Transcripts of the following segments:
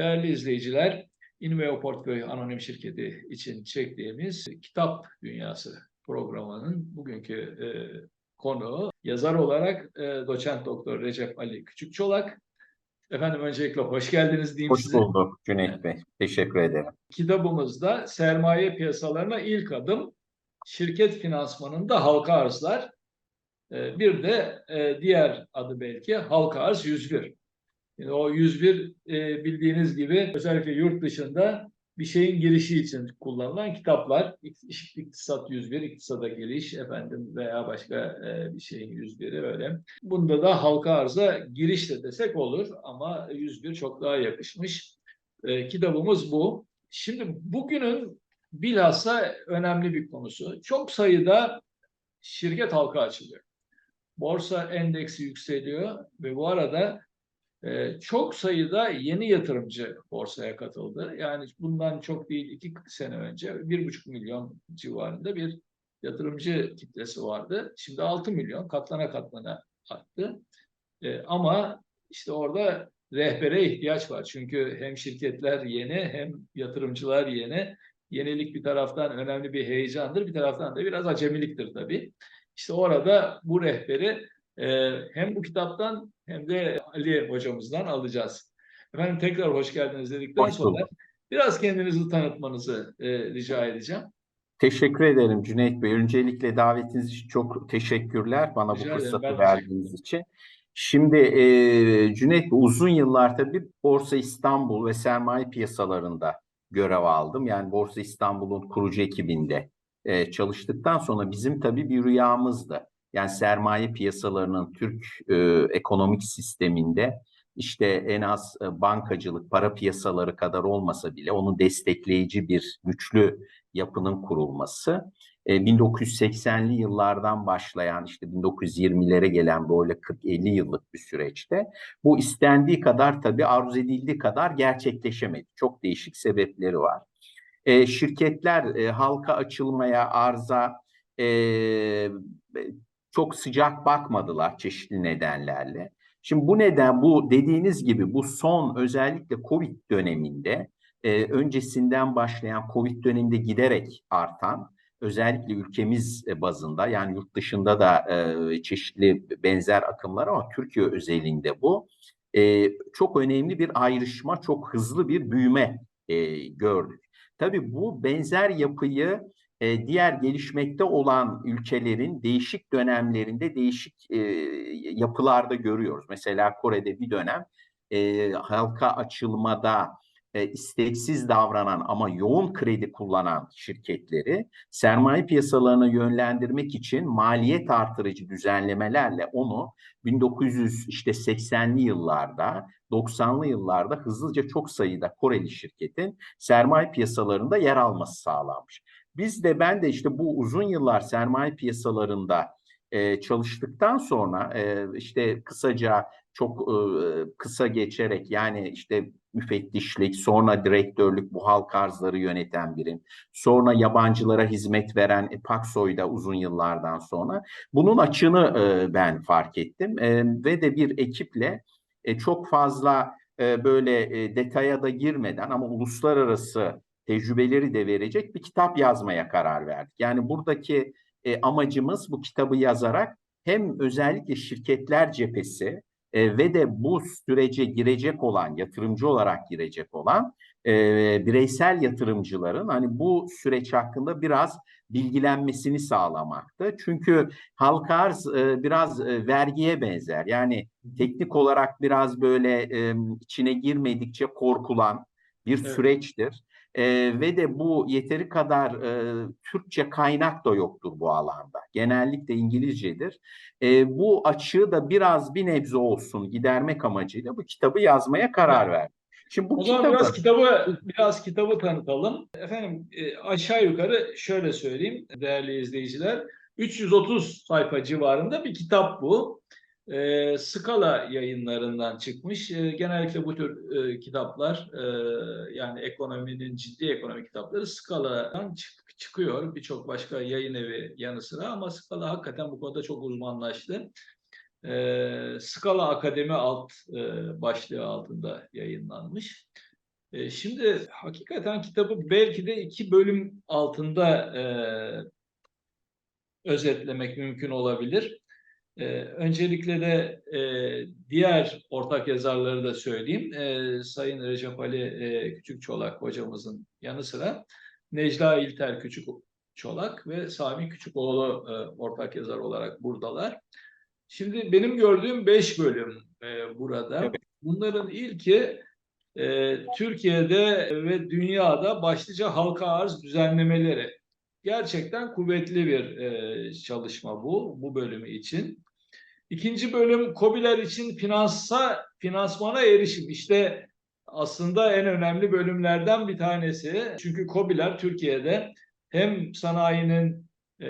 Değerli izleyiciler, Inveo Portföy Anonim Şirketi için çektiğimiz Kitap Dünyası programının bugünkü e, konuğu yazar olarak e, doçent doktor Recep Ali Küçükçolak. Efendim öncelikle hoş geldiniz diyeyim Hoş size. bulduk Cüneyt Bey. Teşekkür ederim. Kitabımızda sermaye piyasalarına ilk adım şirket finansmanında halka arzlar. E, bir de e, diğer adı belki halka arz 101. Yani o 101 e, bildiğiniz gibi özellikle yurt dışında bir şeyin girişi için kullanılan kitaplar. İk- İktisat 101, iktisada giriş efendim veya başka e, bir şeyin 101'i öyle. Bunda da halka arza giriş de desek olur ama 101 çok daha yakışmış. E, kitabımız bu. Şimdi bugünün bilhassa önemli bir konusu. Çok sayıda şirket halka açılıyor. Borsa endeksi yükseliyor ve bu arada ee, çok sayıda yeni yatırımcı borsaya katıldı. Yani bundan çok değil iki sene önce bir buçuk milyon civarında bir yatırımcı kitlesi vardı. Şimdi 6 milyon katlana katlana arttı. Ee, ama işte orada rehbere ihtiyaç var. Çünkü hem şirketler yeni hem yatırımcılar yeni. Yenilik bir taraftan önemli bir heyecandır, bir taraftan da biraz acemiliktir tabii. İşte orada bu rehberi e, hem bu kitaptan hem de Ali hocamızdan alacağız. Efendim tekrar hoş geldiniz dedikten Hoş sonra biraz kendinizi tanıtmanızı e, rica edeceğim. Teşekkür ederim Cüneyt Bey. Öncelikle davetiniz için çok teşekkürler bana Rica bu ederim, fırsatı ben verdiğiniz için. Şimdi e, Cüneyt Bey uzun yıllar tabii Borsa İstanbul ve sermaye piyasalarında görev aldım. Yani Borsa İstanbul'un kurucu ekibinde e, çalıştıktan sonra bizim tabii bir rüyamızdı. Yani sermaye piyasalarının Türk e, ekonomik sisteminde işte en az e, bankacılık, para piyasaları kadar olmasa bile onu destekleyici bir güçlü yapının kurulması. E, 1980'li yıllardan başlayan işte 1920'lere gelen böyle 40-50 yıllık bir süreçte bu istendiği kadar tabii arzu edildiği kadar gerçekleşemedi. Çok değişik sebepleri var. E, şirketler e, halka açılmaya, arza e, çok sıcak bakmadılar çeşitli nedenlerle. Şimdi bu neden bu dediğiniz gibi bu son özellikle Covid döneminde e, öncesinden başlayan Covid döneminde giderek artan özellikle ülkemiz bazında yani yurt dışında da e, çeşitli benzer akımlar ama Türkiye özelinde bu e, çok önemli bir ayrışma, çok hızlı bir büyüme e, gördük. Tabii bu benzer yapıyı e, diğer gelişmekte olan ülkelerin değişik dönemlerinde değişik e, yapılarda görüyoruz. Mesela Kore'de bir dönem e, halka açılmada e, isteksiz davranan ama yoğun kredi kullanan şirketleri sermaye piyasalarına yönlendirmek için maliyet artırıcı düzenlemelerle onu 1900 işte 80'li yıllarda 90'lı yıllarda hızlıca çok sayıda Koreli şirketin sermaye piyasalarında yer alması sağlanmış. Biz de ben de işte bu uzun yıllar sermaye piyasalarında e, çalıştıktan sonra e, işte kısaca çok e, kısa geçerek yani işte müfettişlik, sonra direktörlük bu halk arzları yöneten birim, sonra yabancılara hizmet veren e, Paksoy'da uzun yıllardan sonra bunun açığını e, ben fark ettim. E, ve de bir ekiple e, çok fazla e, böyle e, detaya da girmeden ama uluslararası tecrübeleri de verecek bir kitap yazmaya karar verdik. Yani buradaki e, amacımız bu kitabı yazarak hem özellikle şirketler cephesi e, ve de bu sürece girecek olan, yatırımcı olarak girecek olan e, bireysel yatırımcıların hani bu süreç hakkında biraz bilgilenmesini sağlamaktı. Çünkü halka arz e, biraz e, vergiye benzer. Yani teknik olarak biraz böyle e, içine girmedikçe korkulan bir Evet. süreçtir. E, ve de bu yeteri kadar e, Türkçe kaynak da yoktur bu alanda. Genellikle İngilizcedir. E, bu açığı da biraz bir nebze olsun gidermek amacıyla bu kitabı yazmaya karar verdim. Şimdi bu O zaman kitabı biraz kitabı biraz kitabı tanıtalım. Efendim e, aşağı yukarı şöyle söyleyeyim değerli izleyiciler. 330 sayfa civarında bir kitap bu. E, Skala yayınlarından çıkmış. E, genellikle bu tür e, kitaplar e, yani ekonominin ciddi ekonomi kitapları Skala'dan çık- çıkıyor. Birçok başka yayın evi yanı sıra ama Skala hakikaten bu konuda çok uzmanlaştı. E, Skala Akademi alt e, başlığı altında yayınlanmış. E, şimdi hakikaten kitabı belki de iki bölüm altında e, özetlemek mümkün olabilir. E, öncelikle de e, diğer ortak yazarları da söyleyeyim. E, Sayın Recep Ali e, Küçükçolak hocamızın yanı sıra Necla İlter Küçükçolak ve Sami Küçükoğlu e, ortak yazar olarak buradalar. Şimdi benim gördüğüm beş bölüm e, burada. Bunların ilki e, Türkiye'de ve dünyada başlıca halka arz düzenlemeleri. Gerçekten kuvvetli bir e, çalışma bu, bu bölümü için. İkinci bölüm KOBİ'ler için finansa, finansmana erişim. İşte aslında en önemli bölümlerden bir tanesi. Çünkü KOBİ'ler Türkiye'de hem sanayinin e,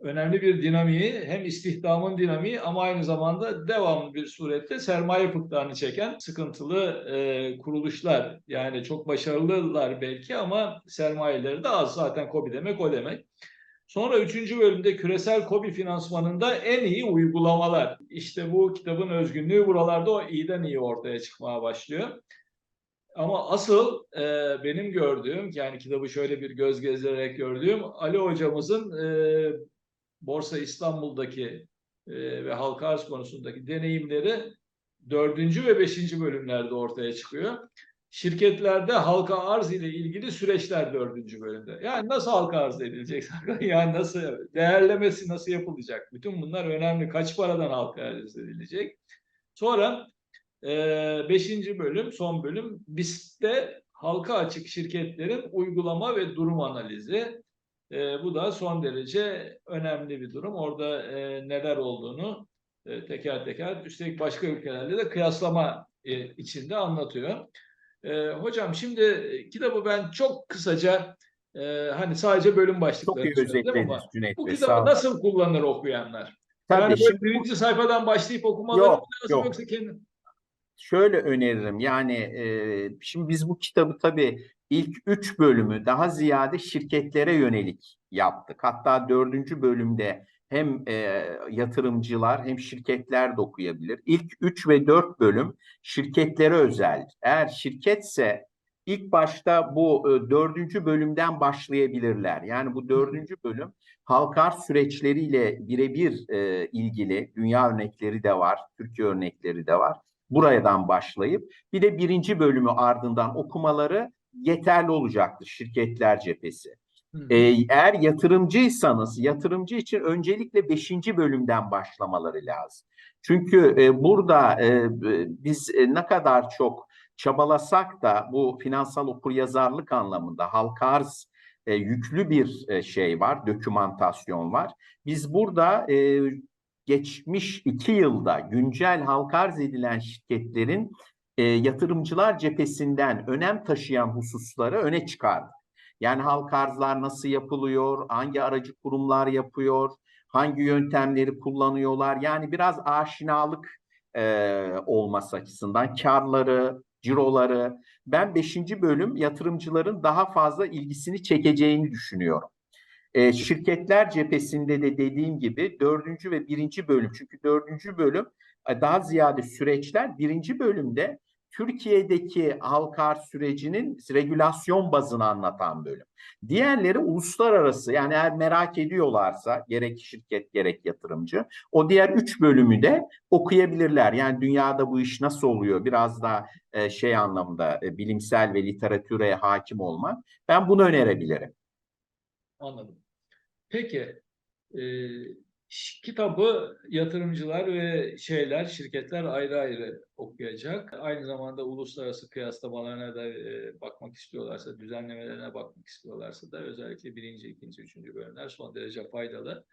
önemli bir dinamiği hem istihdamın dinamiği ama aynı zamanda devamlı bir surette sermaye fıktağını çeken sıkıntılı e, kuruluşlar. Yani çok başarılılar belki ama sermayeleri de az. Zaten KOBİ demek o demek. Sonra üçüncü bölümde küresel KOBİ finansmanında en iyi uygulamalar. İşte bu kitabın özgünlüğü buralarda o iyiden iyi ortaya çıkmaya başlıyor. Ama asıl e, benim gördüğüm yani kitabı şöyle bir göz gezdirerek gördüğüm Ali hocamızın e, Borsa İstanbul'daki e, ve halka arz konusundaki deneyimleri dördüncü ve beşinci bölümlerde ortaya çıkıyor. Şirketlerde halka arz ile ilgili süreçler dördüncü bölümde. Yani nasıl halka arz edilecek? yani nasıl değerlemesi nasıl yapılacak? Bütün bunlar önemli. Kaç paradan halka arz edilecek? Sonra ee, beşinci bölüm, son bölüm BIST'te halka açık şirketlerin uygulama ve durum analizi. Ee, bu da son derece önemli bir durum. Orada e, neler olduğunu e, teker teker, üstelik başka ülkelerle de kıyaslama e, içinde anlatıyor. E, hocam şimdi kitabı ben çok kısaca e, hani sadece bölüm Çok başlıklarını iyi söyledim ama Cüneyt bu Bey. kitabı nasıl kullanır okuyanlar? Tabii yani şimdi birinci sayfadan başlayıp okumaları Yok, lazım yok. yoksa kendi... şöyle öneririm. Yani e, şimdi biz bu kitabı tabii ilk üç bölümü daha ziyade şirketlere yönelik yaptık. Hatta dördüncü bölümde hem e, yatırımcılar hem şirketler de okuyabilir. İlk üç ve dört bölüm şirketlere özel. Eğer şirketse ilk başta bu e, dördüncü bölümden başlayabilirler. Yani bu dördüncü bölüm halka arz süreçleriyle birebir e, ilgili dünya örnekleri de var, Türkiye örnekleri de var. Buradan başlayıp bir de birinci bölümü ardından okumaları yeterli olacaktır şirketler cephesi. Hı. Ee, eğer yatırımcıysanız yatırımcı için öncelikle beşinci bölümden başlamaları lazım. Çünkü e, burada e, biz e, ne kadar çok çabalasak da bu finansal okuryazarlık anlamında halka arz e, yüklü bir e, şey var, dokümantasyon var. Biz burada e, geçmiş iki yılda güncel halka arz edilen şirketlerin e, yatırımcılar cephesinden önem taşıyan hususları öne çıkardık. Yani halka arzlar nasıl yapılıyor, hangi aracı kurumlar yapıyor, hangi yöntemleri kullanıyorlar. Yani biraz aşinalık e, olması açısından karları, ciroları. Ben beşinci bölüm yatırımcıların daha fazla ilgisini çekeceğini düşünüyorum. E, şirketler cephesinde de dediğim gibi dördüncü ve birinci bölüm. Çünkü dördüncü bölüm e, daha ziyade süreçler. Birinci bölümde Türkiye'deki halka arz sürecinin regülasyon bazını anlatan bölüm. Diğerleri uluslararası yani eğer merak ediyorlarsa gerek şirket gerek yatırımcı o diğer üç bölümü de okuyabilirler. Yani dünyada bu iş nasıl oluyor biraz daha e, şey anlamda e, bilimsel ve literatüre hakim olmak. Ben bunu önerebilirim. Anladım. Peki, e, kitabı yatırımcılar ve şeyler, şirketler ayrı ayrı okuyacak. Aynı zamanda uluslararası kıyaslamalarına da e, bakmak istiyorlarsa, düzenlemelerine bakmak istiyorlarsa da özellikle birinci, ikinci, üçüncü bölümler son derece faydalı.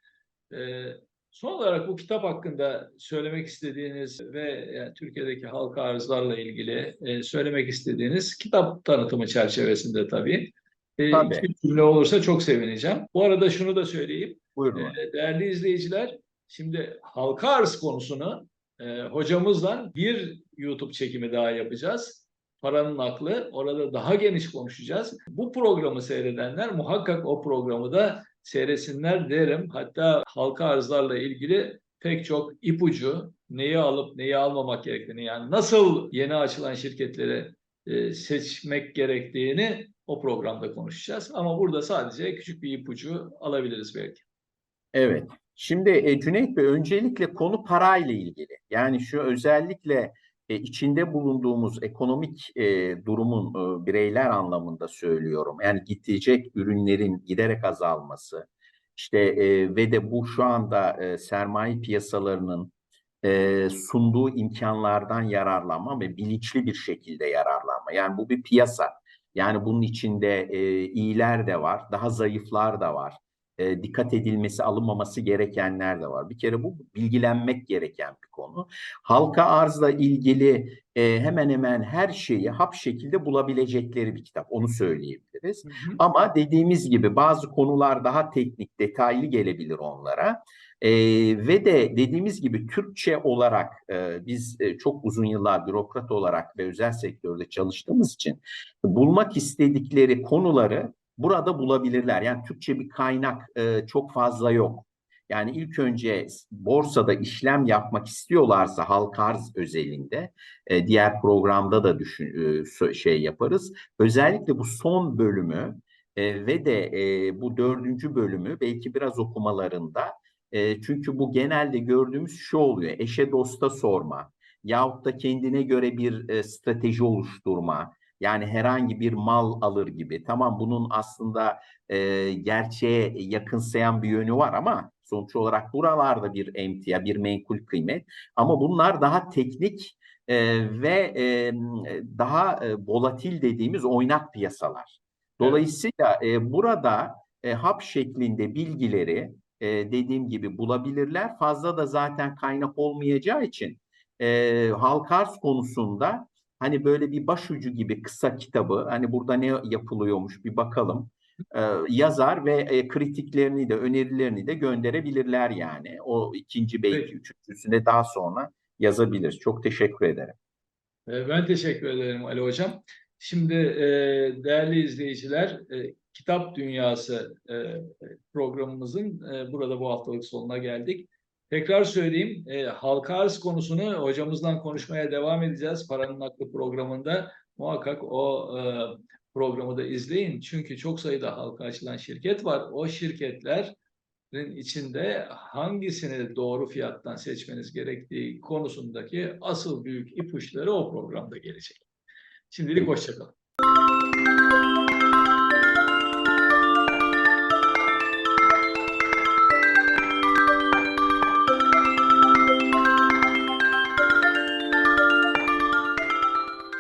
E, son olarak bu kitap hakkında söylemek istediğiniz ve yani Türkiye'deki halka arzlarla ilgili e, söylemek istediğiniz kitap tanıtımı çerçevesinde tabii. E, Tabii. iki cümle olursa çok sevineceğim. Bu arada şunu da söyleyeyim. Buyurun. Ee, Değerli izleyiciler, şimdi halka arz konusunu e, hocamızla bir YouTube çekimi daha yapacağız. Paranın aklı. Orada daha geniş konuşacağız. Bu programı seyredenler muhakkak o programı da seyretsinler derim. Hatta halka arzlarla ilgili pek çok ipucu, neyi alıp neyi almamak gerektiğini, yani nasıl yeni açılan şirketleri e, seçmek gerektiğini o programda konuşacağız. Ama burada sadece küçük bir ipucu alabiliriz belki. Evet. Şimdi e, Cüneyt Bey öncelikle konu parayla ilgili. Yani şu özellikle e, içinde bulunduğumuz ekonomik e, durumun e, bireyler anlamında söylüyorum. Yani gidecek ürünlerin giderek azalması. İşte e, ve de bu şu anda e, sermaye piyasalarının e, sunduğu imkanlardan yararlanma ve bilinçli bir şekilde yararlanma. Yani bu bir piyasa. Yani bunun içinde e, iyiler de var, daha zayıflar da var e, dikkat edilmesi, alınmaması gerekenler de var. Bir kere bu bilgilenmek gereken bir konu. Halka arzla ilgili e, hemen hemen her şeyi hap şekilde bulabilecekleri bir kitap. Onu söyleyebiliriz. Hı hı. Ama dediğimiz gibi bazı konular daha teknik, detaylı gelebilir onlara. E, ve de dediğimiz gibi Türkçe olarak e, biz e, çok uzun yıllar bürokrat olarak ve özel sektörde çalıştığımız için bulmak istedikleri konuları burada bulabilirler. Yani Türkçe bir kaynak e, çok fazla yok. Yani ilk önce borsada işlem yapmak istiyorlarsa halka arz özelinde e, diğer programda da düşün, e, şey yaparız. Özellikle bu son bölümü e, ve de e, bu dördüncü bölümü belki biraz okumalarında e, çünkü bu genelde gördüğümüz şu oluyor. Eşe dosta sorma yahut da kendine göre bir e, strateji oluşturma. Yani herhangi bir mal alır gibi. Tamam bunun aslında e, gerçeğe yakınsayan bir yönü var ama sonuç olarak buralarda bir emtia, bir menkul kıymet. Ama bunlar daha teknik e, ve e, daha e, volatil dediğimiz oynak piyasalar. Dolayısıyla e, burada e, hap şeklinde bilgileri e, dediğim gibi bulabilirler. Fazla da zaten kaynak olmayacağı için e, halka arz konusunda hani böyle bir başucu gibi kısa kitabı hani burada ne yapılıyormuş bir bakalım e, yazar ve e, kritiklerini de önerilerini de gönderebilirler yani. O ikinci belki Peki. üçüncüsüne daha sonra yazabilir. Çok teşekkür ederim. Ben teşekkür ederim Ali Hocam. Şimdi e, değerli izleyiciler, e, Kitap Dünyası e, programımızın e, burada bu haftalık sonuna geldik. Tekrar söyleyeyim, e, halka arz konusunu hocamızdan konuşmaya devam edeceğiz. Paranın Aklı programında muhakkak o e, programı da izleyin. Çünkü çok sayıda halka açılan şirket var. O şirketlerin içinde hangisini doğru fiyattan seçmeniz gerektiği konusundaki asıl büyük ipuçları o programda gelecek. Şimdilik hoşçakalın.